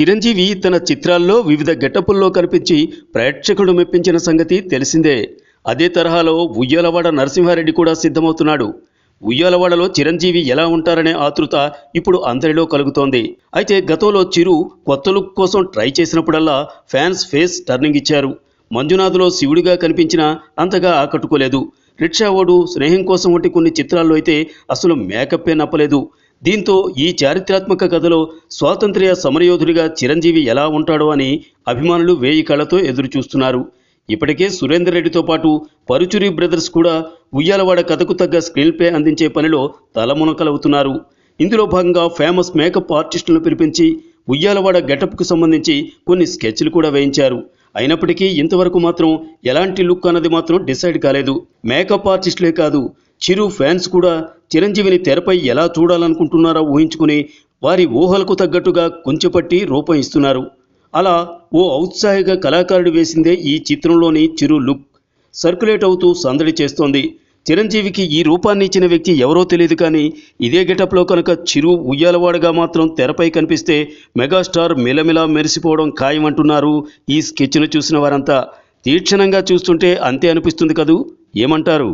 చిరంజీవి తన చిత్రాల్లో వివిధ గెటపుల్లో కనిపించి ప్రేక్షకుడు మెప్పించిన సంగతి తెలిసిందే. అదే తరహాలో ఉయ్యాలవాడ నరసింహారెడ్డి కూడా సిద్ధమవుతున్నాడు. ఉయ్యాలవాడలో చిరంజీవి ఎలా ఉంటారనే ఆతృత ఇప్పుడు అందరిలో కలుగుతోంది. అయితే గతంలో చిరు కొత్త లుక్ కోసం ట్రై చేసినప్పుడల్లా ఫ్యాన్స్ ఫేస్ టర్నింగ్ ఇచ్చారు. మంజునాథ్లో శివుడిగా కనిపించినా అంతగా ఆకట్టుకోలేదు. రిక్షా స్నేహం కోసం వంటి కొన్ని చిత్రాల్లో అయితే అసలు మేకప్పే నప్పలేదు. దీంతో ఈ చారిత్రాత్మక కథలో స్వాతంత్ర్య సమరయోధుడిగా చిరంజీవి ఎలా ఉంటాడో అని అభిమానులు వేయి కళ్ళతో ఎదురుచూస్తున్నారు. ఇప్పటికే సురేందర్ రెడ్డితో పాటు పరుచురి బ్రదర్స్ కూడా ఉయ్యాలవాడ కథకు తగ్గ స్క్రీన్ ప్లే అందించే పనిలో తలమునకలవుతున్నారు. ఇందులో భాగంగా ఫేమస్ మేకప్ ఆర్టిస్టులను పిలిపించి ఉయ్యాలవాడ గెటప్కు సంబంధించి కొన్ని స్కెచ్లు కూడా వేయించారు. అయినప్పటికీ ఇంతవరకు మాత్రం ఎలాంటి లుక్ అన్నది మాత్రం డిసైడ్ కాలేదు. మేకప్ ఆర్టిస్టులే కాదు చిరు ఫ్యాన్స్ కూడా చిరంజీవిని తెరపై ఎలా చూడాలనుకుంటున్నారో ఊహించుకుని వారి ఊహలకు తగ్గట్టుగా కొంచెపట్టి రూపం ఇస్తున్నారు అలా ఓ ఔత్సాహిక కళాకారుడు వేసిందే ఈ చిత్రంలోని చిరు లుక్. సర్క్యులేట్ అవుతూ సందడి చేస్తోంది. చిరంజీవికి ఈ రూపాన్ని ఇచ్చిన వ్యక్తి ఎవరో తెలియదు కానీ ఇదే గెటప్లో కనుక చిరు ఉయ్యాలవాడగా మాత్రం తెరపై కనిపిస్తే మెగాస్టార్ మిలమిలా మెరిసిపోవడం ఖాయమంటున్నారు ఈ స్కెచ్ను చూసిన వారంతా. తీక్షణంగా చూస్తుంటే అంతే అనిపిస్తుంది కదూ? ఏమంటారు?